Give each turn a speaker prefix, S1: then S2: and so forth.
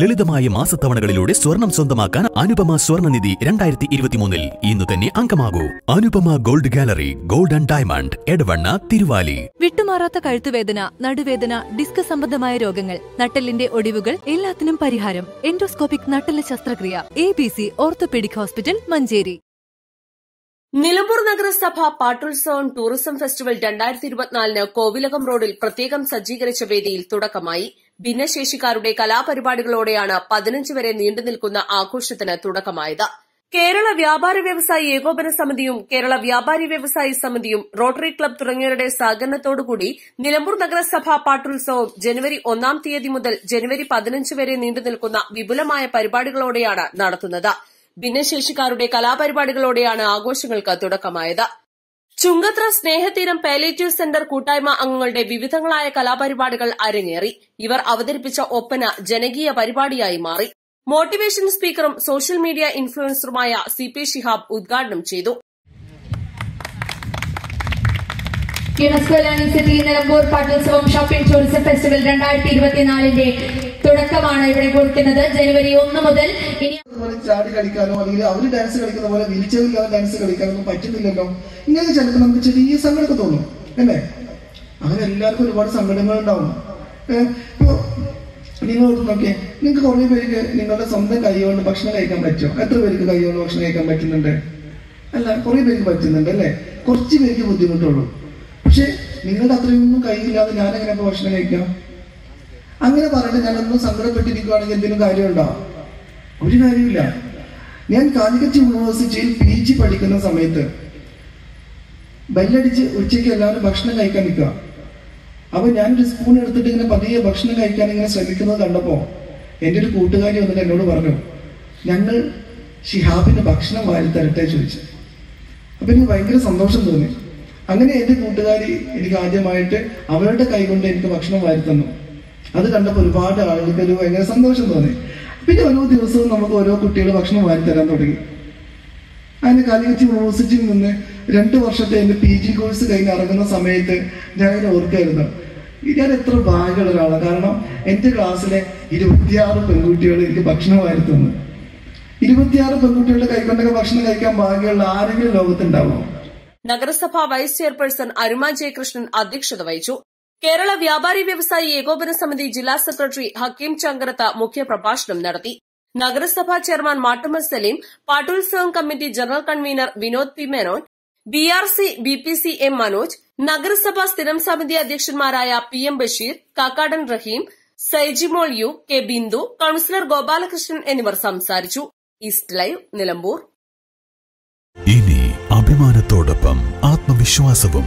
S1: ലളിതമായ മാസത്തവണകളിലൂടെ സ്വർണം സ്വന്തമാക്കാൻ അനുപമ സ്വർണനിധി രണ്ടായിരത്തി ഇരുപത്തിമൂന്നിൽ ഇന്ന് തന്നെ അംഗമാകൂ. Anupama gold gallery gold and diamond Edavanna Thiruvali.
S2: വിട്ടുമാറാത്ത കഴുത്തുവേദന നടുവേദന ഡിസ്ക് സംബന്ധമായ രോഗങ്ങൾ നട്ടലിന്റെ ഒടിവുകൾ എല്ലാത്തിനും പരിഹാരം എൻഡോസ്കോപ്പിക് നട്ടെല്ല് ശസ്ത്രക്രിയ A B C orthopaedic hospital Manjeri.
S3: Nilambur നഗരസഭ പാട്ടുത്സവം ടൂറിസം ഫെസ്റ്റിവൽ രണ്ടായിരത്തി ഇരുപത്തിനാലിന് കോവിലകം റോഡിൽ പ്രത്യേകം സജ്ജീകരിച്ച വേദിയിൽ തുടക്കമായി. ഭിന്നശേഷിക്കാരുടെ കലാപരിപാടികളോടെയാണ് പതിനഞ്ച് വരെ നീണ്ടുനിൽക്കുന്ന ആഘോഷത്തിന് തുടക്കമായത്. കേരള വ്യാപാര വ്യവസായി ഏകോപന സമിതിയും കേരള വ്യാപാരി വ്യവസായി സമിതിയും റോട്ടറി ക്ലബ് തുടങ്ങിയവരുടെ സഹകരണത്തോടുകൂടി നിലമ്പൂർ നഗരസഭ പാട്ടുത്സവം ജനുവരി ഒന്നാം തീയതി മുതൽ ജനുവരി പതിനഞ്ച് വരെ നീണ്ടുനിൽക്കുന്ന വിപുലമായ പരിപാടികളോടെയാണ് നടത്തുന്നത്. ഭിന്നശേഷിക്കാരുടെ കലാപരിപാടികളോടെയാണ് ആഘോഷങ്ങൾക്ക് തുടക്കമായത്. ചുങ്കത്ര സ്നേഹതീരം പാലേറ്റീവ് സെന്റർ കൂട്ടായ്മ അംഗങ്ങളുടെ വിവിധങ്ങളായ കലാപരിപാടികൾ അരങ്ങേറി. ഇവർ അവതരിപ്പിച്ച ഒപ്പന ജനകീയ പരിപാടിയായി മാറി. മോട്ടിവേഷൻ സ്പീക്കറും സോഷ്യൽ മീഡിയ ഇൻഫ്ലുവൻസറുമായ സി പി ഷിഹാബ് ഉദ്ഘാടനം ചെയ്തു.
S4: യുനെസ്കോ പാട്ടോത്സവം ഷോപ്പിംഗ് ടൂറിസം ഫെസ്റ്റിവൽ രണ്ടായിരത്തി ഇരുപത്തിനാലിന്റെ തുടക്കമാണ് ഇവിടെ കൊടുക്കുന്നത്. ജനുവരി ഒന്ന് മുതൽ ഇനി
S5: ചാടി കളിക്കാനോ അല്ലെങ്കിൽ അവർ ഡാൻസ് കളിക്കുന്ന പോലെ വീൽചെയറില്ലാതെ ഡാൻസ് കളിക്കാനൊന്നും പറ്റുന്നില്ലല്ലോ. ഇങ്ങനെ ചിലപ്പോൾ നമുക്ക് ചെറിയ സങ്കടമൊക്കെ തോന്നും അല്ലേ? അങ്ങനെ എല്ലാവർക്കും ഒരുപാട് സങ്കടങ്ങൾ ഉണ്ടാവും. ഇപ്പൊ നിങ്ങൾ നോക്കിയേ നിങ്ങൾക്ക് കുറേ പേർക്ക് നിങ്ങളുടെ സ്വന്തം കൈകൊണ്ട് ഭക്ഷണം കഴിക്കാൻ പറ്റുമോ? എത്ര പേർക്ക് കൈകൊണ്ട് ഭക്ഷണം കഴിക്കാൻ പറ്റുന്നുണ്ട്? അല്ല കുറേ പേർക്ക് പറ്റുന്നുണ്ട് അല്ലേ? കുറച്ച് പേർക്ക് ബുദ്ധിമുട്ടുള്ളൂ. പക്ഷെ നിങ്ങളുടെ അത്രയൊന്നും കൈയില്ലാതെ ഞാൻ എങ്ങനെ ഭക്ഷണം കഴിക്കാം? അങ്ങനെ പറഞ്ഞിട്ട് ഞാനൊന്നും സങ്കടപ്പെട്ടിരിക്കുകയാണെങ്കിൽ എന്തെങ്കിലും കാര്യമുണ്ടോ? ഒരു കാര്യമില്ല ഞാൻ കാലിക്കറ്റ് യൂണിവേഴ്സിറ്റിയിൽ പി ജി പഠിക്കുന്ന സമയത്ത് ബെല്ലടിച്ച് ഉച്ചയ്ക്ക് എല്ലാവരും ഭക്ഷണം കഴിക്കാൻ നിൽക്കുക. അപ്പൊ ഞാനൊരു സ്പൂൺ എടുത്തിട്ട് ഇങ്ങനെ പതിയെ ഭക്ഷണം കഴിക്കാൻ ഇങ്ങനെ ശ്രമിക്കുന്നത് കണ്ടപ്പോ എന്റെ ഒരു കൂട്ടുകാരി വന്നിട്ട് എന്നോട് പറഞ്ഞു ഞങ്ങൾ ഷിഹാബിന് ഭക്ഷണം വാരി തരട്ടെ? ചോദിച്ചു. അപ്പൊ എനിക്ക് ഭയങ്കര സന്തോഷം തോന്നി. അങ്ങനെ എന്റെ കൂട്ടുകാരി എനിക്ക് ആദ്യമായിട്ട് അവരുടെ കൈകൊണ്ട് എനിക്ക് ഭക്ഷണം വാരി തന്നു. അത് കണ്ടപ്പോൾ ഒരുപാട് ആളുകൾക്ക് ഒരു ഭയങ്കര സന്തോഷം തോന്നി. പിന്നെ ഓരോ ദിവസവും നമുക്ക് ഓരോ കുട്ടികളെ ഭക്ഷണം വാരി തരാൻ തുടങ്ങി. അതിന് കലിയച്ചി യൂണിവേഴ്സിറ്റിയിൽ നിന്ന് രണ്ട് വർഷത്തെ എന്റെ പി ജി കോഴ്സ് കഴിഞ്ഞ് ഇറങ്ങുന്ന സമയത്ത് ഞാൻ ഓർക്കായിരുന്നു. ഞാൻ എത്ര ഭാഗ്യമുള്ള ഒരാളാണ്. കാരണം എന്റെ ക്ലാസ്സിലെ ഇരുപത്തിയാറ് പെൺകുട്ടികൾ എനിക്ക് ഭക്ഷണം വാരി തന്നു. ഇരുപത്തിയാറ് പെൺകുട്ടികളുടെ കൈകൊണ്ടൊക്കെ ഭക്ഷണം കഴിക്കാൻ ഭാഗ്യമുള്ള ആരെങ്കിലും ലോകത്തുണ്ടാവുമോ
S3: നഗരസഭാ വൈസ് ചെയർപേഴ്സൺ അരുമ ജയകൃഷ്ണൻ അധ്യക്ഷത വഹിച്ചു. കേരള വ്യാപാരി വ്യവസായി ഏകോപന സമിതി ജില്ലാ സെക്രട്ടറി ഹക്കീം ചങ്കരത്ത മുഖ്യപ്രഭാഷണം നടത്തി. നഗരസഭാ chairman Mattummal Saleem പാട്ടോത്സവം committee general convener Vinod P Menon B R C B P C M Manoj നഗരസഭാ സ്ഥിരം സമിതി അധ്യക്ഷന്മാരായ P M Basheer Kakkadan Raheem Saijimol U K Bindu councillor Gopalakrishnan എന്നിവർ സംസാരിച്ചു. East Live Nilambur.
S1: ഇനി അഭിമാനത്തോടൊപ്പം ആത്മവിശ്വാസവും